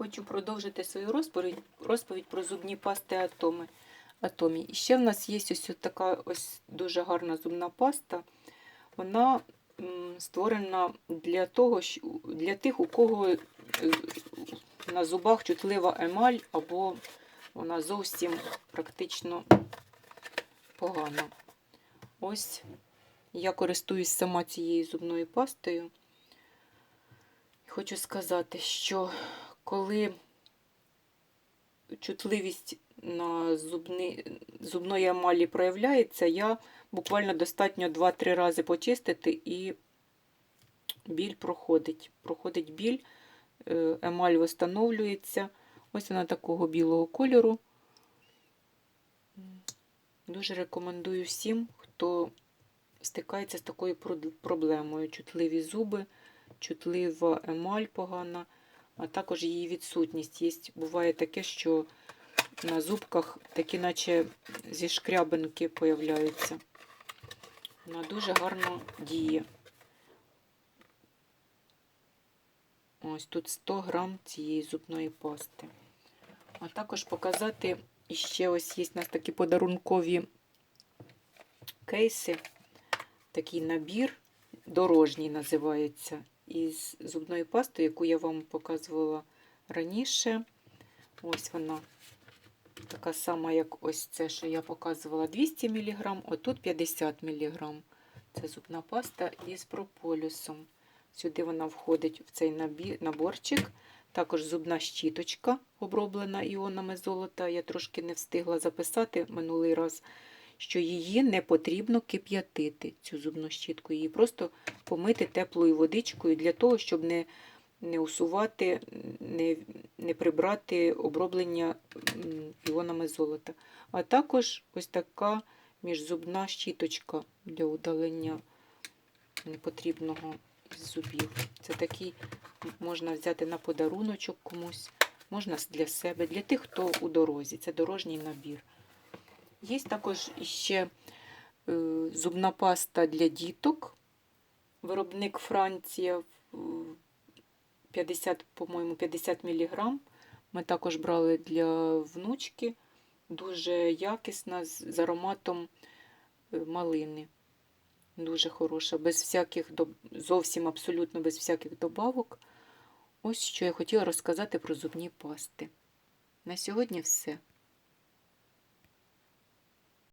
хочу продовжити свою розповідь, розповідь про зубні пасти атоми. Атомі. І ще в нас є ось така ось дуже гарна зубна паста. Вона створена для того, для тих, у кого е, на зубах чутлива емаль, або вона зовсім практично погана. Ось я користуюсь сама цією зубною пастою. Хочу сказати, що коли чутливість на зубни, зубної емалі проявляється, я буквально достатньо 2-3 рази почистити і біль проходить. Проходить біль, е, емаль встановлюється. Ось вона такого білого кольору. Дуже рекомендую всім, хто стикається з такою проблемою. Чутливі зуби, чутлива емаль погана, а також її відсутність. Є, буває таке, що на зубках такі наче зі шкрябинки появляються. Вона дуже гарно діє. Ось тут 100 грам цієї зубної пасти. А також показати іще ось є у нас такі подарункові кейси. Такий набір, дорожній називається, із зубної пасти, яку я вам показувала раніше. Ось вона така сама, як ось це, що я показувала 200 мг, отут 50 мг. Це зубна паста із прополісом. Сюди вона входить в цей наборчик. Також зубна щіточка, оброблена іонами золота. Я трошки не встигла записати минулий раз, що її не потрібно кип'ятити, цю зубну щітку. Її просто помити теплою водичкою для того, щоб не, не усувати, не, не прибрати оброблення іонами золота. А також ось така міжзубна щіточка для удалення непотрібного з зубів. Це такий можна взяти на подаруночок комусь, можна для себе, для тих, хто у дорозі. Це дорожній набір. Є також ще е, зубна паста для діток. Виробник Франція е, 50, по-моєму, 50 мг. Ми також брали для внучки. Дуже якісна, з, ароматом е, малини. Дуже хороша, без всяких зовсім абсолютно без всяких добавок. Ось що я хотіла розказати про зубні пасти. На сьогодні все.